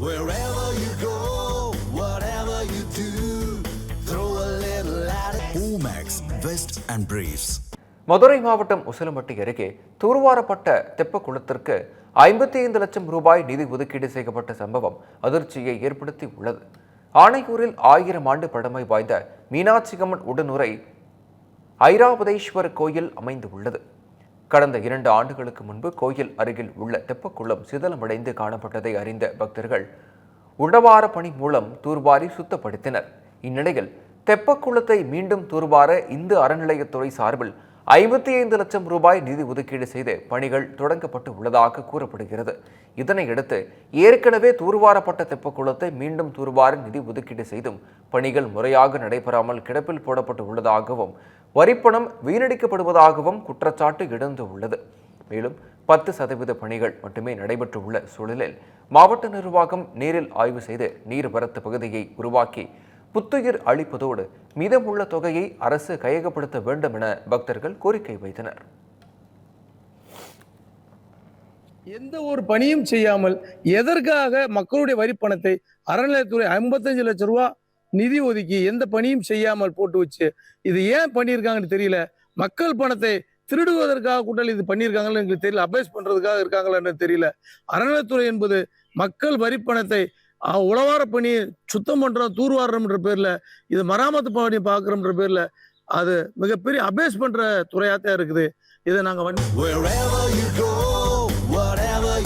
Wherever you go, whatever you do, throw a little at it. Omax, Vest and Briefs. Madurai மாவட்டம் உசிலம்பட்டி அருகே தூர்வாரப்பட்ட தெப்பக்குளத்திற்கு ஐம்பத்தி ஐந்து லட்சம் ரூபாய் நிதி ஒதுக்கீடு செய்யப்பட்ட சம்பவம் அதிர்ச்சியை ஏற்படுத்தி உள்ளது ஆணையூரில் ஆயிரம் ஆண்டு பழமை வாய்ந்த மீனாட்சியம்மன் உடனுரை ஐராவதேஸ்வர் கோயில் அமைந்து உள்ளது கடந்த இரண்டு ஆண்டுகளுக்கு முன்பு கோயில் அருகில் உள்ள தெப்பக்குளம் சிதலமடைந்து காணப்பட்டதை அறிந்த பக்தர்கள் உடவார பணி மூலம் தூர்வாரி சுத்தப்படுத்தினர். இந்நிலையில் தெப்பக்குளத்தை மீண்டும் தூர்வார இந்து அறநிலையத்துறை சார்பில் ஐம்பத்தி ஐந்து லட்சம் ரூபாய் நிதி ஒதுக்கீடு செய்து பணிகள் தொடங்கப்பட்டு உள்ளதாக கூறப்படுகிறது. இதனையடுத்து ஏற்கனவே தூர்வாரப்பட்ட தெப்பக்குளத்தை மீண்டும் தூர்வார நிதி ஒதுக்கீடு செய்தும் பணிகள் முறையாக நடைபெறாமல் கிடப்பில் போடப்பட்டு உள்ளதாகவும் வரிப்பணம் வீணடிக்கப்படுவதாகவும் குற்றச்சாட்டு எழுந்து உள்ளது. மேலும் பத்து சதவீத பணிகள் மட்டுமே நடைபெற்றுள்ள சூழலில் மாவட்ட நிர்வாகம் நேரில் ஆய்வு செய்து நீர்வரத்து பகுதியை உருவாக்கி புத்துயிர் அளிப்பதோடு மீதமுள்ள தொகையை அரசு கையகப்படுத்த வேண்டும் என பக்தர்கள் கோரிக்கை வைத்தனர். எந்த ஒரு பணியும் செய்யாமல் எதற்காக மக்களுடைய வரி பணத்தை அறநிலையத்துறை ஐம்பத்தஞ்சு லட்சம் ரூபா நிதி ஒதுக்கி எந்த பணியும் செய்யாமல் போட்டு வச்சு இது ஏன் பண்ணியிருக்காங்கன்னு தெரியல. மக்கள் பணத்தை திருடுவதற்காக கூட்டல் இது பண்ணியிருக்காங்கன்னு எங்களுக்கு தெரியல. அபேஸ் பண்றதுக்காக இருக்காங்களான்னு தெரியல. அறநிலையத்துறை என்பது மக்கள் வரி பணத்தை உழவார பணி சுத்தம் பண்றோம் தூர்வாடுறோம்ன்ற பேர்ல இது மராமத்து பணி பார்க்குறோம்ன்ற பேர்ல அது மிகப்பெரிய அபேஸ் பண்ற துறையாத்தான் இருக்குது. இதை நாங்க வந்து Wherever you go, whatever